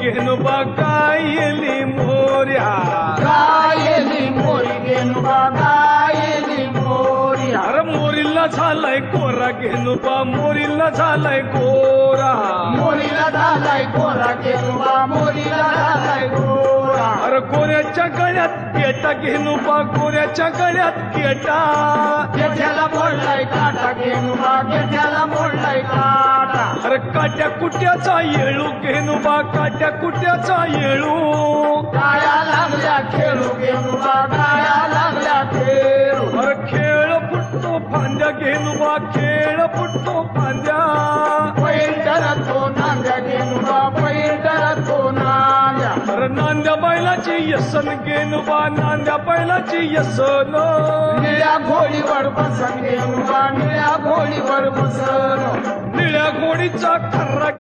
घेणू बा काय येली मोऱ्या गायली मोरी गेनुबा गायली मोरिया. अरे मोरीला झालाय कोरा घेणू बा मोरीला झालाय गोरा मोरीला झालाय गोरा गेनुबा मोरीला झालाय गोरा अरे गोऱ्याच्या गळ्यात केटा घेणू बा गोऱ्याच्या गळ्यात केटा गेठ्याला मोडलाय काटा गेनुबा गेठ्याला मोडलाय काटा अरे काट्या कुट्याचा येळू घेणू बा काट्या कुट्याचा येळू. काया लागल्या खेळू गेनुबा काया लागल्या खेळू. खेळ फुटतो फांद्या घेणू बा खेळ फुटतो फांद्या. पैंटर तो नांद्या गेनुबा पैंटर तो नांद्या. अरे नांद्या बैलाची यसन घेणू बा नांद्या बैलाची यसन. निळ्या घोडीवर बसन गेनुबा निळ्या घोडीवर बसन. pizza crack.